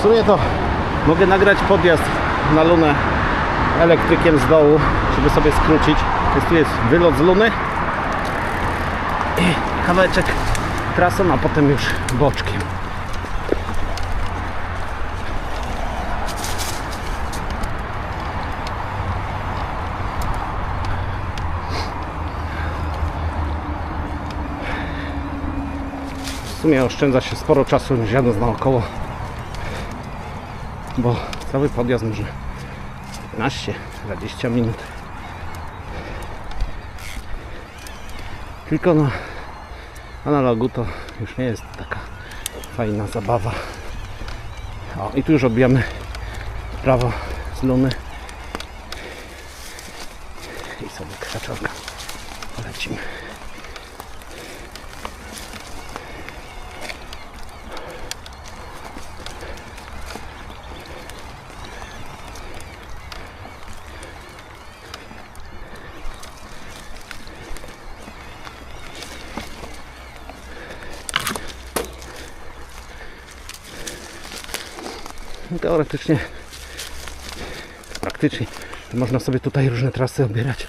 W sumie to mogę nagrać podjazd na lunę elektrykiem z dołu, żeby sobie skrócić. Więc tu jest wylot z luny i kawałeczek trasą, a potem już boczkiem. W sumie oszczędza się sporo czasu jadąc naokoło, bo cały podjazd może 15-20 minut. Tylko na analogu to już nie jest taka fajna zabawa. O, i tu już odbijamy prawo z luny i sobie krzaczorka lecimy. Teoretycznie, praktycznie można sobie tutaj różne trasy obierać.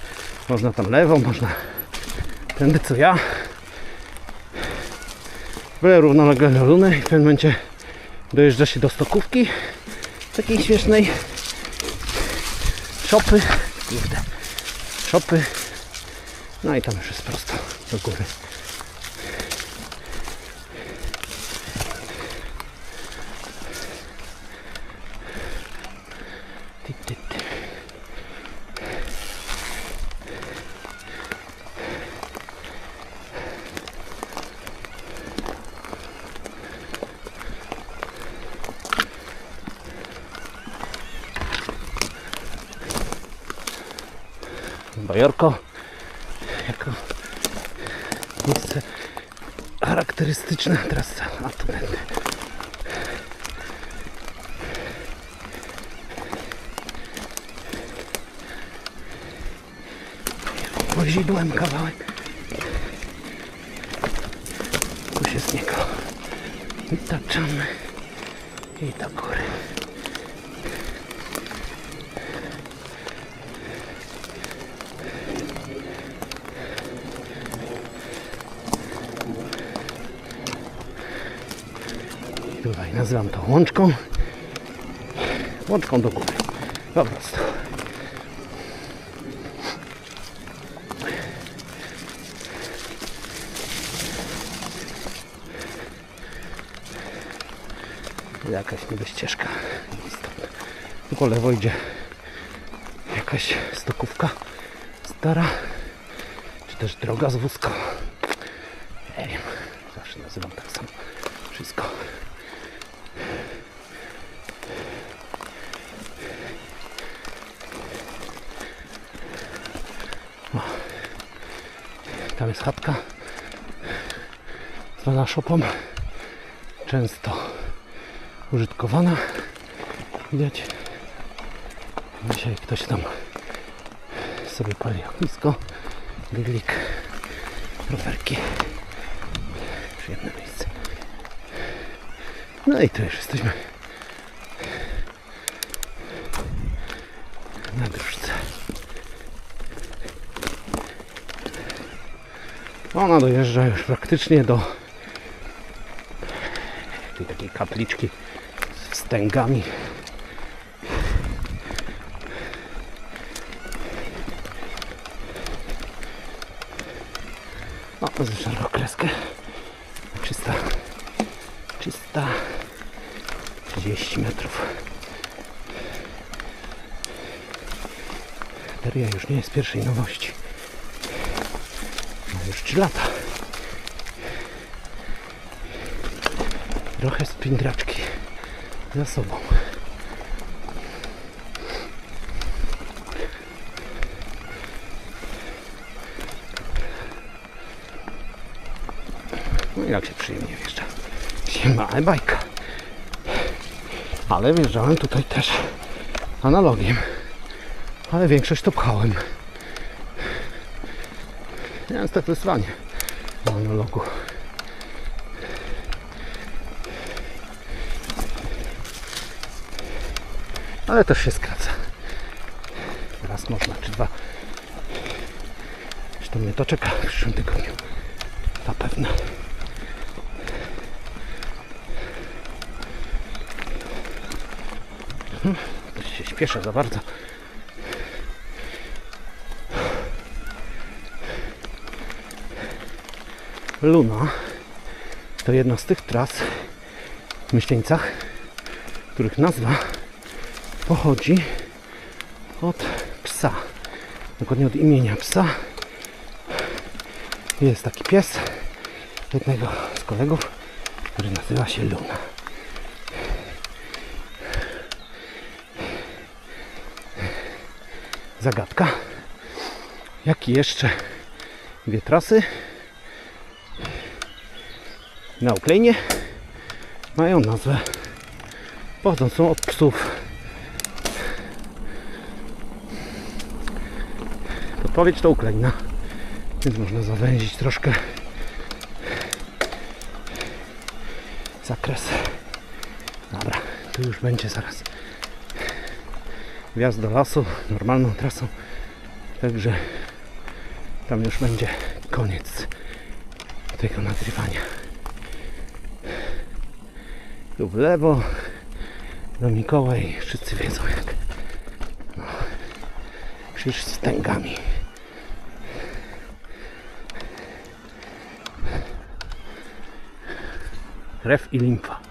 Można tam lewą, można tędy co ja. Byle równolegle do Luny i w pewnym momencie dojeżdża się do stokówki takiej śmiesznej szopy kurde, szopy no i tam już jest prosto do góry Bajorko jako miejsce charakterystyczne trasa, a tu będę. Wozidłem kawałek. Tu się z niego wytaczamy i do góry. Tutaj nazywam to łączką. Łączką do góry. Po prostu. jakaś niby ścieżka istotna. Po lewo idzie jakaś stokówka stara, czy też droga z wózką. Nie wiem, zawsze nazywam tak samo wszystko. O. Tam jest chatka zwana szopą. Często użytkowana. Widać. Dzisiaj ktoś tam sobie pali ognisko. Grillik, rowerki. Przyjemne miejsce. No i tu już jesteśmy na dróżce. Ona dojeżdża już praktycznie do tej takiej kapliczki z wstęgami. O, zeszarł kreskę. 300, 330 metrów. Bateria już nie jest pierwszej nowości. Ma już 3 lata. Trochę spindraczki za sobą. No i jak się przyjemnie wjeżdża. Siema e-bajka. Ale wjeżdżałem tutaj też analogiem. Ale większość to pchałem. Niestety swanie na analogu. ale też się skraca. Raz można, czy dwa. Zresztą mnie to czeka w przyszłym tygodniu. Zapewne. Się śpieszę za bardzo. Luna to jedna z tych tras w Myśleńcach, których nazwa pochodzi od psa. Dokładnie od imienia psa. Jest taki pies jednego z kolegów, który nazywa się Luna. Zagadka. Jakie jeszcze dwie trasy na Ukrainie mają nazwę pochodzącą od psów. Podpowiedź to Ukraina, więc można zawęzić troszkę zakres. Dobra, tu już będzie zaraz wjazd do lasu normalną trasą, także tam już będzie koniec tego nagrywania. Tu w lewo do Mikołaj wszyscy wiedzą jak. No, krzyż z tęgami. Krew i limfa